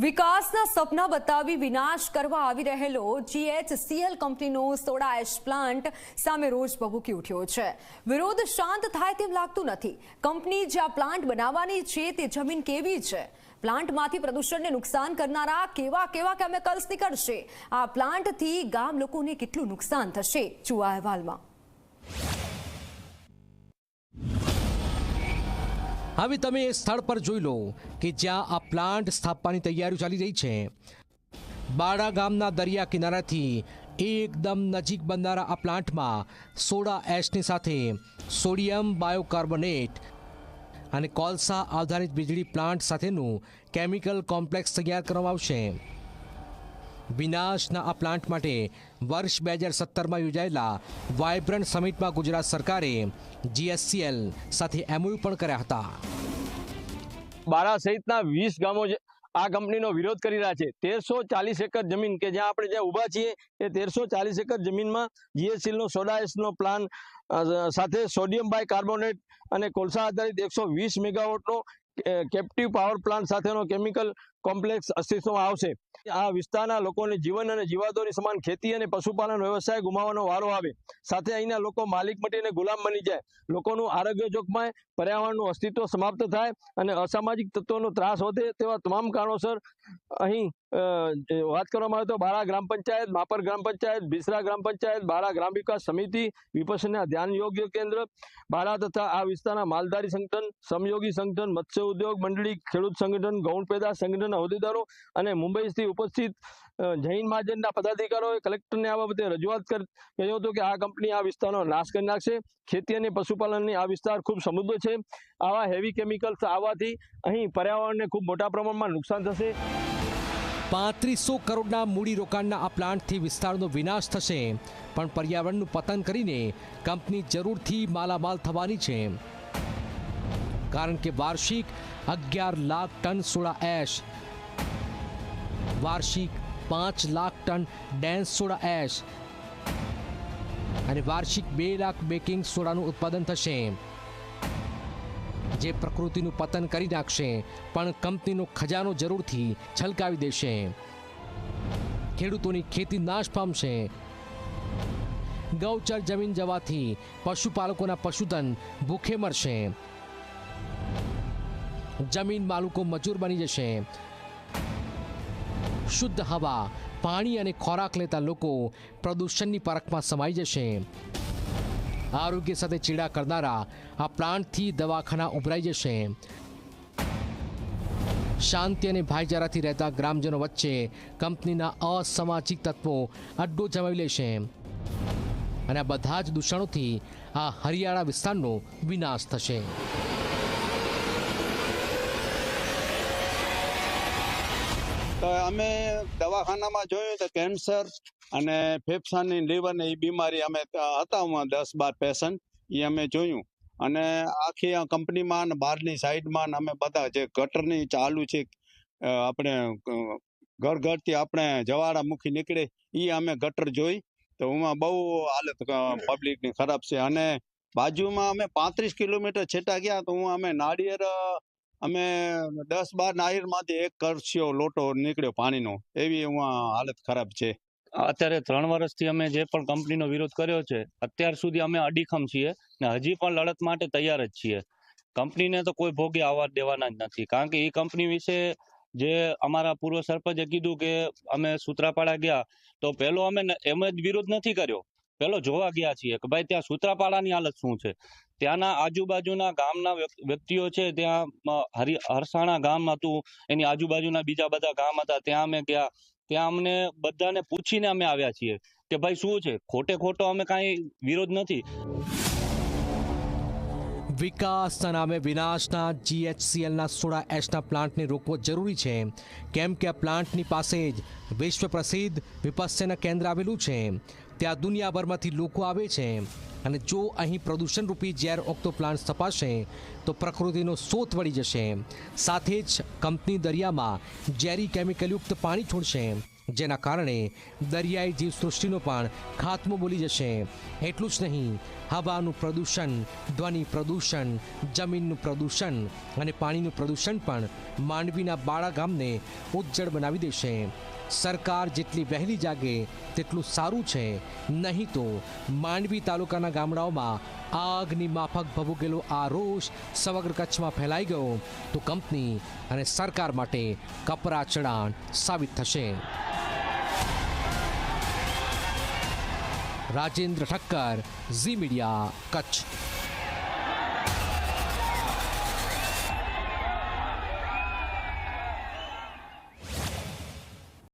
વિકાસના સપના બતાવી વિનાશ કરવા આવી રહેલો જીએચસીએલ કંપનીનો સોડા એશ પ્લાન્ટ સામે રોજ ભભૂકી ઉઠ્યો છે. વિરોધ શાંત થાય તેમ લાગતું નથી. કંપની જે આ પ્લાન્ટ બનાવવાની છે તે જમીન કેવી છે? પ્લાન્ટમાંથી પ્રદૂષણને નુકસાન કરનારા કેવા કેવા કેમિકલ્સ નીકળશે? આ પ્લાન્ટથી ગામ લોકોને કેટલું નુકસાન થશે? જુઓ અહેવાલમાં. હવે તમે એ સ્થળ પર જોઈ લો કે જ્યાં આ પ્લાન્ટ સ્થાપવાની તૈયારીઓ ચાલી રહી છે. બાડા ગામના દરિયા કિનારાથી એકદમ નજીક બનનારા આ પ્લાન્ટમાં સોડા એશની સાથે સોડિયમ બાયોકાર્બોનેટ અને કોલસા આધારિત વીજળી પ્લાન્ટ સાથેનું કેમિકલ કોમ્પ્લેક્સ તૈયાર કરવામાં આવશે. વિનાશના આ પ્લાન્ટ માટે વર્ષ બે હજાર સત્તરમાં યોજાયેલા વાયબ્રન્ટ સમિટમાં ગુજરાત સરકારે જીએસસીએલ સાથે એમઓયુ પણ કર્યા હતા. બારા સહિતના વીસ ગામો આ કંપનીનો વિરોધ કરી રહ્યા છે. તેરસો ચાલીસ એકર જમીન કે જ્યાં આપણે જ્યાં ઊભા છીએ એ તેરસો ચાલીસ એકર જમીનમાં જીએસસીલનો સોડાએસનો પ્લાન અ, સાથે સોડિયમ બાય કાર્બોનેટ અને કોલસા આધારિત એકસો વીસ મેગાવોટનો કેપ્ટિવ પાવર પ્લાન્ટ સાથેનો કેમિકલ કોમ્પ્લેક્સ અસ્તિત્વમાં આવશે. આ વિસ્તારના લોકોને જીવન અને જીવાતોની સમાન ખેતી અને પશુપાલન વ્યવસાય ગુમાવવાનો વારો આવે. સાથે અહીંના લોકો માલિક મટીને ગુલામ બની જાય. લોકોનું આરોગ્ય જોખમાય, પર્યાવરણનું અસ્તિત્વ સમાપ્ત થાય અને અસામાજિક તત્વોનો ત્રાસ વધે તેવા તમામ કારણોસર અહીં વાત કરવામાં આવે તો બારા ગ્રામ પંચાયત, માપર ગ્રામ પંચાયત, બિસરા ગ્રામ પંચાયત, બારા ગ્રામ વિકાસ સમિતિ વિપસના ધ્યાન યોગ્ય કેન્દ્ર, બારા તથા આ વિસ્તારના માલધારી સંગઠન, સમયોગી સંગઠન, મત્સ્ય ઉદ્યોગ મંડળી, ખેડૂત સંગઠન, ગૌણ પેદા સંગઠન હોદ્દેદારો અને મુંબઈથી ઉપસ્થિત જૈન મહાજનના પદાધિકારીઓએ કલેક્ટરને આ બાબતે રજૂઆત કર્યો હતું કે આ કંપની આ વિસ્તારનો નાશ કરી નાખશે. ખેતી અને પશુપાલનની આ વિસ્તાર ખૂબ સમૃદ્ધ છે. આવા હેવી કેમિકલ્સ આવવાથી અહીં પર્યાવરણને ખૂબ મોટા પ્રમાણમાં નુકસાન થશે. પાંત્રીસો કરોડના મૂડી રોકાણના આ પ્લાન્ટથી વિસ્તારનો વિનાશ થશે. પણ પર્યાવરણનું પતન કરીને કંપની જરૂરથી માલામાલ થવાની છે. કારણ કે વાર્ષિક અગિયાર લાખ ટન સોડા એશ, વાર્ષિક પાંચ lakh ton dense soda ash અને વાર્ષિક બે લાખ બેકિંગ સોડાનું ઉત્પાદન થશે. જે પ્રકૃતિનું પતન કરી નાખશે, પણ કંપનીનો ખજાનો જરૂરથી છલકાવી દેશે. ખેડૂતોની ખેતી નાશ પામશે. ગૌચર જમીન જવાથી પશુપાલકોના પશુધન ભૂખે મરશે. જમીન માલિકો મજૂર બની જશે. શુદ્ધ હવા, પાણી અને ખોરાક લેતા લોકો પ્રદૂષણની પરખમાં સમાઈ જશે. આરોગ્ય સાથે ચીડા કરનારા આ પ્લાન્ટથી દવાખાના ઉભરાઈ જશે. શાંતિ અને ભાઈચારાથી રહેતા ગ્રામજનો વચ્ચે કંપનીના અસામાજિક તત્વો અડ્ડો જમાવી લેશે. અને આ બધા જ દૂષણોથી આ હરિયાળા વિસ્તારનો વિનાશ થશે. તો અમે દવાખાનામાં જોયું તો કેન્સર અને ફેફસાની લીવરની એ બીમારી અમે હતા દસ બાર પેશન્ટ એ અમે જોયું. અને આખી આ કંપનીમાં અને બહારની સાઈડમાં ને અમે બધા જે ગટરની ચાલુ છે આપણે ઘર ઘરથી આપણે જવાળા મુખી નીકળે એ અમે ગટર જોઈ. તો એમાં બહુ હાલત પબ્લિકની ખરાબ છે. અને બાજુમાં અમે પાંત્રીસ કિલોમીટર છેટા ગયા તો હું અમે નાળિયેર અમે દસ બાર નાળિયેરમાંથી એક કરસ્યો લોટો નીકળ્યો પાણીનો. એવી હાલત ખરાબ છે. અત્યારે ત્રણ વર્ષથી અમે જે પણ કંપનીનો વિરોધ કર્યો છે, અત્યાર સુધી અમે અડીખમ છીએ ને હજી પણ લડત માટે તૈયાર જ છીએ. કંપનીને તો કોઈ ભોગે આવવા દેવાના જ નથી. કારણ કે એ કંપની વિશે જે અમારા પૂર્વ સરપંચે કીધું કે અમે સૂત્રાપાડા ગયા, તો પેલો અમે એમ જ વિરોધ નથી કર્યો. પેલો જોવા ગયા છીએ કે ભાઈ ત્યાં સૂત્રાપાડાની હાલત શું છે? ત્યાંના આજુબાજુના ગામના વ્યક- વ્યક્તિઓ છે, ત્યાં હરિ, હરસાણા ગામ હતું, એની આજુબાજુના બીજા બધા ગામ હતા, ત્યાં અમે ગયા. ત્યાં અમને બધાને પૂછીને અમે આવ્યા છીએ કે ભાઈ શું છે? ખોટે ખોટો અમે કાંઈ વિરોધ નથી. વિકાસના નામે વિનાશના જીએચસીએલના સોળા એચના પ્લાન્ટને રોકવો જરૂરી છે. કેમ કે આ પ્લાન્ટની પાસે જ વિશ્વ પ્રસિદ્ધ વિપસ્યના કેન્દ્ર આવેલું છે. ત્યાં દુનિયાભરમાંથી લોકો આવે છે. અને જો અહીં પ્રદૂષણરૂપી ઝેર ઓક્તો પ્લાન્ટ સ્થપાશે તો પ્રકૃતિનો સોત વળી જશે. સાથે જ કંપની દરિયામાં ઝેરી કેમિકલયુક્ત પાણી છોડશે, જેના કારણે દરિયાઈ જીવસૃષ્ટિનો પણ ખાત્મો બોલી જશે. એટલું જ નહીં, હવાનું પ્રદૂષણ, ધ્વનિ પ્રદૂષણ, જમીનનું પ્રદૂષણ અને પાણીનું પ્રદૂષણ પણ માંડવીના બાળા ગામને ઉજ્જળ બનાવી દેશે. સરકાર જેટલી વહેલી જાગે તેટલું સારું છે. નહીં તો માંડવી તાલુકાના ગામડાઓમાં આગની માફક ભભૂકેલો આ રોષ સમગ્ર કચ્છમાં ફેલાઈ ગયો. તો કંપની અને સરકાર માટે કપરા ચડાણ સાબિત થશે. રાજેન્દ્ર ઠક્કર, ઝી મીડિયા, કચ્છ.